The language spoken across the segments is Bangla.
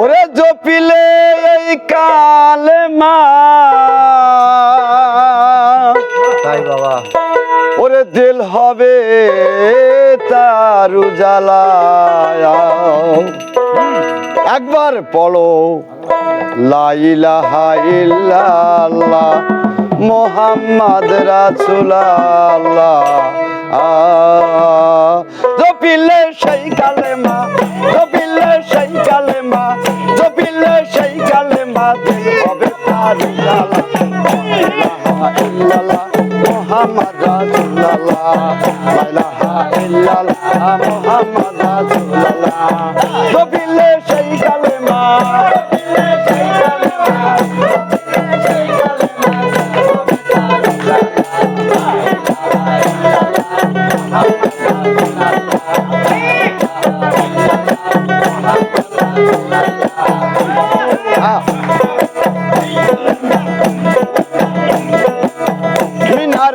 ওরে জপিলে এই কালে মা। তাই বাবা। ওরে দিল হবে তার উজালা একবার পড়ো লাইলাহা ইল্লাল্লাহ মোহাম্মদ রাসূলুল্লাহ। হবে তার মোহাম্মদ ইল্লাল্লাহ মোহাম্মদ রাসূলুল্লাহ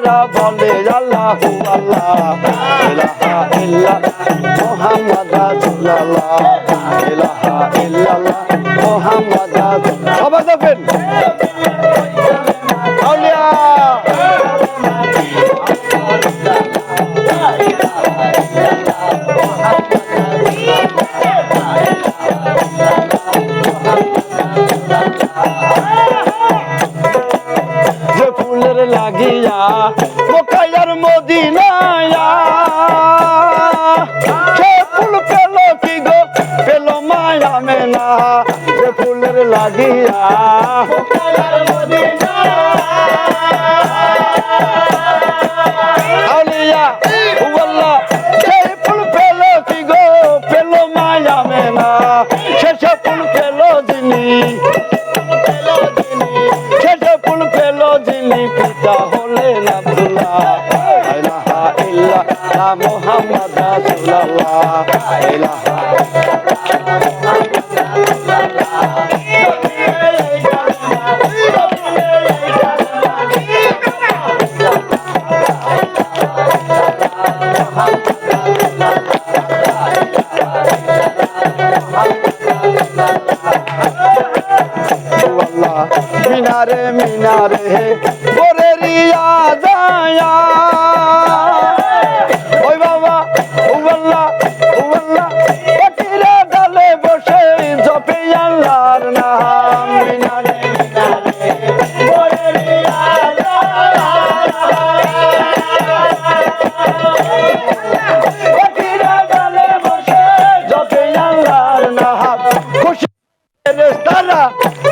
তারা বলে আল্লাহ আল্লাহ ইলাহা ইল্লাল্লাহ মুহাম্মদ রাসূলুল্লাহ ইলাহা সবাই যাবেন মায়া মেনা যে ফুলের লাগিয়া। আউলিয়া ওয়াল্লাহ সে ফুল পেল কি গো? পেল মায়া মেনা। সে ফুল পেল যিনি। শেষে ফুল পেল যিনি, পিতা হলেন আব্দুল্লাহ। ইল্লাল্লাহ মুহাম্মদ রাসূলুল্লাহ। ইলাহা মিনারে মিনারে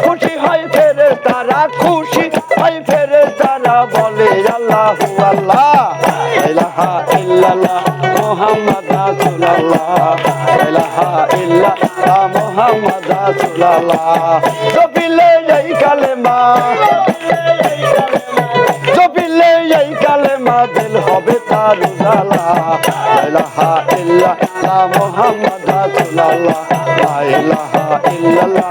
খুশি হয় ফেরেস্তারা খুশি হয় ফেরেস্তারা বলে, আল্লাহ আল্লাহ, ইলাহা ইল্লাল্লাহ, মুহাম্মদ রাসূলুল্লাহ, ইলাহা ইল্লাল্লাহ, মুহাম্মদ রাসূলুল্লাহ। জপিলে এই কালেমা, জপিলে এই কালেমা, দিল হবে তার উজালা, ইলাহা ইল্লাল্লাহ, মুহাম্মদ রাসূলুল্লাহ, ইলাহা ইল্লাল্লাহ